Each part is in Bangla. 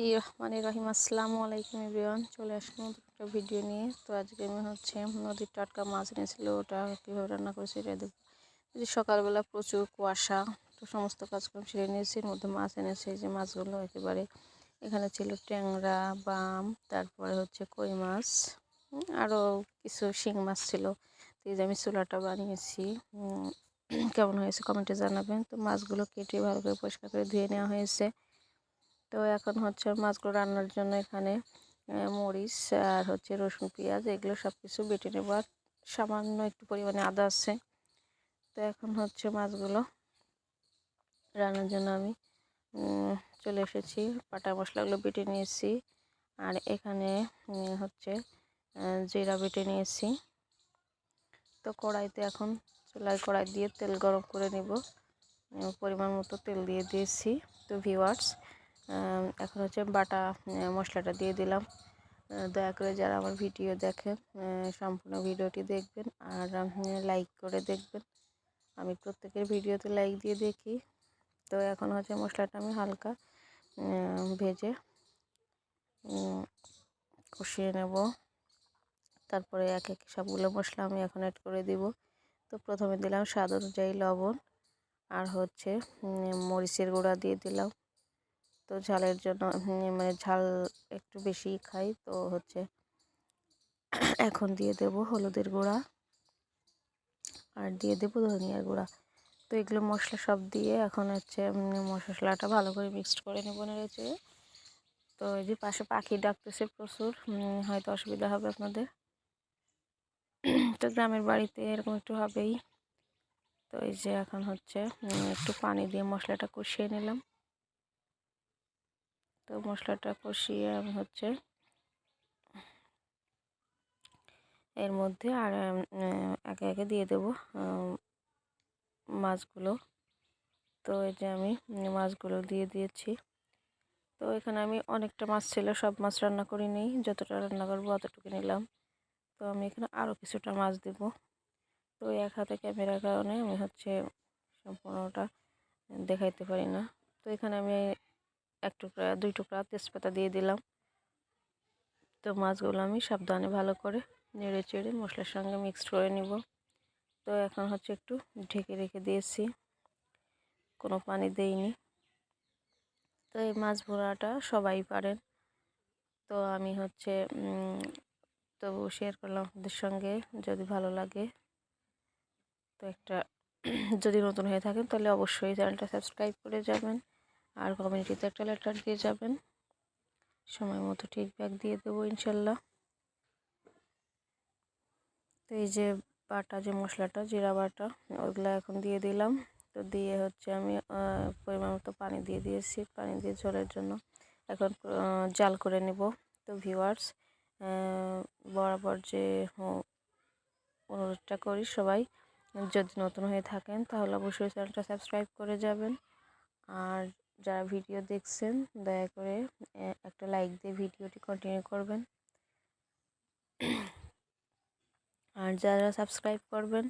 হি রহমান রহিম। আসসালামু আলাইকুম এভরিওয়ান, চলে আসলাম একটা ভিডিও নিয়ে। তো আজকে আমি হচ্ছে নদীর টাটকা মাছ এনেছিল, ওটা কীভাবে রান্না করেছি এটা দেখব। যে সকালবেলা প্রচুর কুয়াশা, তো সমস্ত কাজকর্ম সেরে নিয়েছি, এর মধ্যে মাছ এনেছে। যে মাছগুলো একেবারে এখানে ছিল ট্যাংরা, বাম, তারপরে হচ্ছে কই মাছ আরও কিছু শিং মাছ ছিল। তো এই যে আমি চুলাটা বানিয়েছি কেমন হয়েছে কমেন্টে জানাবেন। তো মাছগুলো কেটে ভালো করে পরিষ্কার করে ধুয়ে নেওয়া হয়েছে। তো এখন হচ্ছে মাছগুলো রান্নার জন্য এখানে মরিচ আর হচ্ছে রসুন, পেঁয়াজ এগুলো সব কিছু বেটে নেব। আর সামান্য একটু পরিমাণে আদা আছে। তো এখন হচ্ছে মাছগুলো রান্নার জন্য আমি চলে এসেছি। পাটা মশলাগুলো বেটে নিয়েছি। আর এখানে হচ্ছে জিরা বেটে নিয়েছি। তো কড়াইতে এখন চুলায় কড়াই দিয়ে তেল গরম করে নেব। পরিমাণ মতো তেল দিয়ে দিয়েছি। তো ভিওয়ার্স এখন হচ্ছে বাটা মশলাটা দিয়ে দিলাম। দয়া করে যারা আমার ভিডিও দেখেন সম্পূর্ণ ভিডিওটি দেখবেন আর লাইক করে দেখবেন। আমি প্রত্যেকের ভিডিওতে লাইক দিয়ে দেখি। তো এখন হচ্ছে মশলাটা আমি হালকা ভেজে কষিয়ে নেব। তারপরে এক এক সবগুলো মশলা আমি এখন অ্যাড করে দিব। তো প্রথমে দিলাম স্বাদ অনুযায়ী লবণ আর হচ্ছে মরিচের গুঁড়া দিয়ে দিলাম। তো ঝালের জন্য মানে ঝাল একটু বেশি খাই। তো হচ্ছে এখন দিয়ে দেব হলুদের গুঁড়া আর দিয়ে দেব ধনিয়ার গুঁড়া। তো এগুলো মশলা সব দিয়ে এখন হচ্ছে মশলাটা ভালো করে মিক্সড করে নেব নেড়েছে তো এই যে পাশে পাখি ডাকতেছে প্রচুর হয়তো অসুবিধা হবে আপনাদের। তো গ্রামের বাড়িতে এরকম একটু হবেই। তো এই যে এখন হচ্ছে একটু পানি দিয়ে মশলাটা কষিয়ে নিলাম। তো মশলাটা কষিয়ে আমি হচ্ছে এর মধ্যে আর একে একে দিয়ে দেব মাছগুলো। তো এই যে আমি মাছগুলো দিয়ে দিয়েছি। তো এখানে আমি অনেকটা মাছ ছিল, সব মাছ রান্না করি নিই, যতটা রান্না করব অতটুকু নিলাম। তো আমি এখানে আরও কিছুটা মাছ দেব। তো এক হাতে ক্যামেরার কারণে আমি হচ্ছে সম্পূর্ণটা দেখাইতে পারি না। তো এখানে আমি এক টুকরা, দুই টুকরা তেজপাতা দিয়ে দিলাম। তো মাছগুলো আমি সাবধানে ভালো করে নেড়ে চেড়ে মশলার সঙ্গে মিক্সড করে নিব। তো এখন হচ্ছে একটু ঢেকে রেখে দিয়েছি। কোনো পানি দেইনি। তো এই মাছ ভোড়াটা সবাই পারেন। তো আমি হচ্ছে তবু শেয়ার করলাম আপনাদের সঙ্গে যদি ভালো লাগে। তো একটা, যদি নতুন হয়ে থাকেন তাহলে অবশ্যই চ্যানেলটা সাবস্ক্রাইব করে যাবেন। আর কমিউনিটিতে একটা লেটার দিয়ে যাবেন। সময় মতো ঠিক ব্যাগ দিয়ে দেবো ইনশাল্লাহ। তো এই যে বাটা, যে মশলাটা, জিরা বাটা, ওগুলো এখন দিয়ে দিলাম। তো দিয়ে হচ্ছে আমি পরিমাণ মতো পানি দিয়ে দিয়েছি। পানি দিয়ে ঝোলের জন্য এখন জাল করে নেব। তো ভিউয়ার্স বরাবর যে অনুরোধটা করি সবাই, যদি নতুন হয়ে থাকেন তাহলে অবশ্যই চ্যানেলটা সাবস্ক্রাইব করে যাবেন। আর যারা ভিডিও দেখছেন, দয়া করে একটা লাইক দিয়ে ভিডিওটি কন্টিনিউ করবেন। আর যারা সাবস্ক্রাইব করবেন,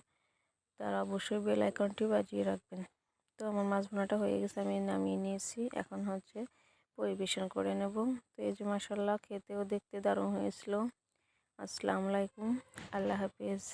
তারা অবশ্যই বেল আইকনটি বাজিয়ে রাখবেন। তো আমার মাছ ভোনাটা হয়ে গেছে, আমি নামিয়ে নিয়েছি। এখন হচ্ছে পরিবেশন করে নেব। তো এই যে মাসাল্লাহ খেতেও দেখতে দারুণ হয়েছিল। আসসালামু আলাইকুম, আল্লাহ হাফিজ।